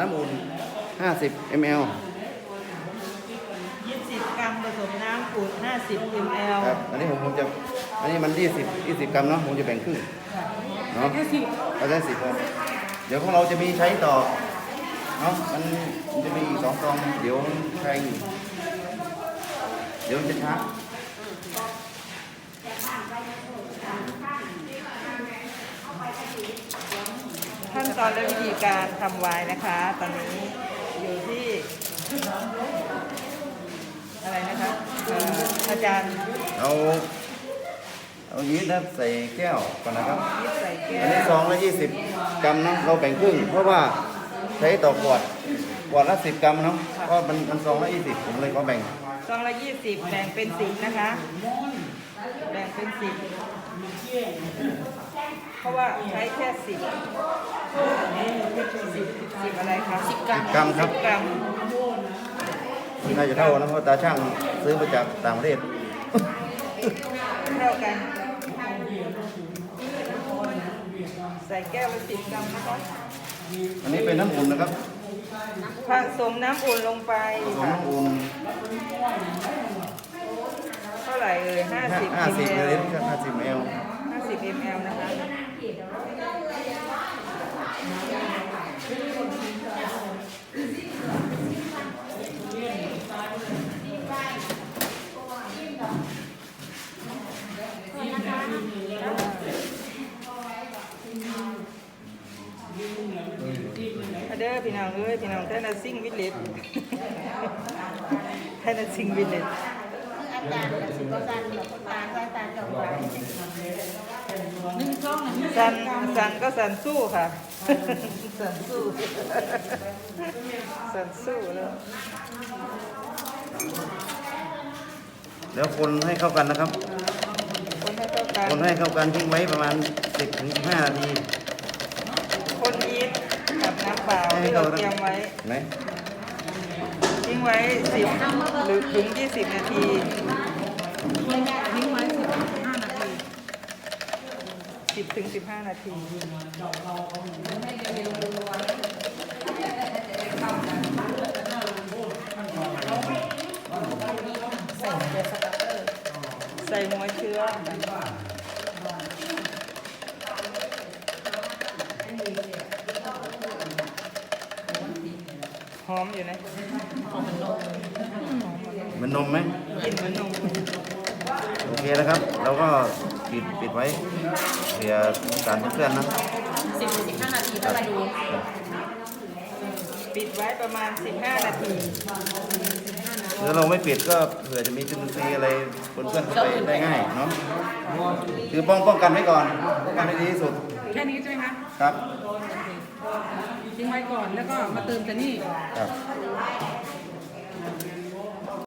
น้ำอุ่น 50 ml 20 กรัมผสมน้ำอุ่น50 ml ครับ อันนี้ผมผมจะ อันนี้มัน 20 20 กรัมเนาะ ผมจะแบ่งครึ่ง เนาะแค่สิบเราได้สิบครับ เดี๋ยวของเราจะมีใช้ต่อ เนาะ มันมันจะมีอีกสองซอง เดี๋ยวใช้อีกเดี๋ยวมันจะช้า ขั้นตอนและวิธีการทำไวน์นะคะ ตอนนี้อยู่ที่ อะไรนะคะเอ่ออาจารย์เอาเอายีสต์นะครับใส่แก้วก่อนนะครับ ยิบใส่แก้อันนี้วซองละยี่สิบกรัมเนาะเราแบ่งครึ่ง เพราะว่าใช้ต่อขวดขวดละสิบกรัมเนาะเพราะมันมันซองละยี่สิบผมเลยขอแบ่งซองละยี่สิบแบ่งเป็นสิบนะคะ แบ่งเป็นสิบเพราะว่าใช้แค่สิบสิบสิบอะไรคะสิบกรัมกรัมครับ สิกรัมน่าจะเท่านะเพราะตาช่างซื้อมาจากต่างประเทศเท่ากัน ใส่แก้วละสิบกรัมนะคะอันนี้เป็นน้ำอุ่นนะครับผสมน้ำอุ่นลงไปผสมค่ะ น้ำอุ่นเท่าไห ร่เอ่ยห้าสิบห้าสิบ ml เลยห้าสิบมลห้าสิบ ml นะคะมาเด้อพี่น้องเอ้ยพี่น้องแทนซิ่งวิลเลจแทนซิ่งวิลเลจ อาจารย์กับสิบอาจารย์กับตาใต้ตาจอมไว้สันสันก็สันสู้ค่ะ สันสู้ สันสู้แล้วเดี๋ยวคนให้เข้ากันนะครับ คนให้เข้ากันคนให้เข้ากันทิ้งไว้ประมาณ10ถึง15นาที คนยีสต์กับน้ำเปล่าให้ที่เราเข้าเตรียมไว้เห็นไหมทิ้ง งไว้สิบหรือถึงยี่สิบนาทีทิ้งไว้สิบห้านาทีสิบถึงสิบห้านาทีใส่หัวเชื้อ หอมอยู่นะเหมันนมไหมกลิ่นเหมือนนมโอเคนะครับ เราก็ปิดปิดไว้เผื่อสารเพื่อนๆนะสิบถึงสิบห้านาทีก็มาดู ปิดไว้ประมาณ 15 นาทีถ้าเราไม่ปิดก็เผื่อจะมีจุลินทรีย์อะไรปนเปื้อนเข้าไปได้ง่ายเนาะคือป้องป้องกันไว้ก่อนป้องกันให้ดีที่สุด แค่นี้ใช่ไหมคะ ครับทิ้ง ไว้ก่อนแล้วก็มาเติมแต่นี่ ครับ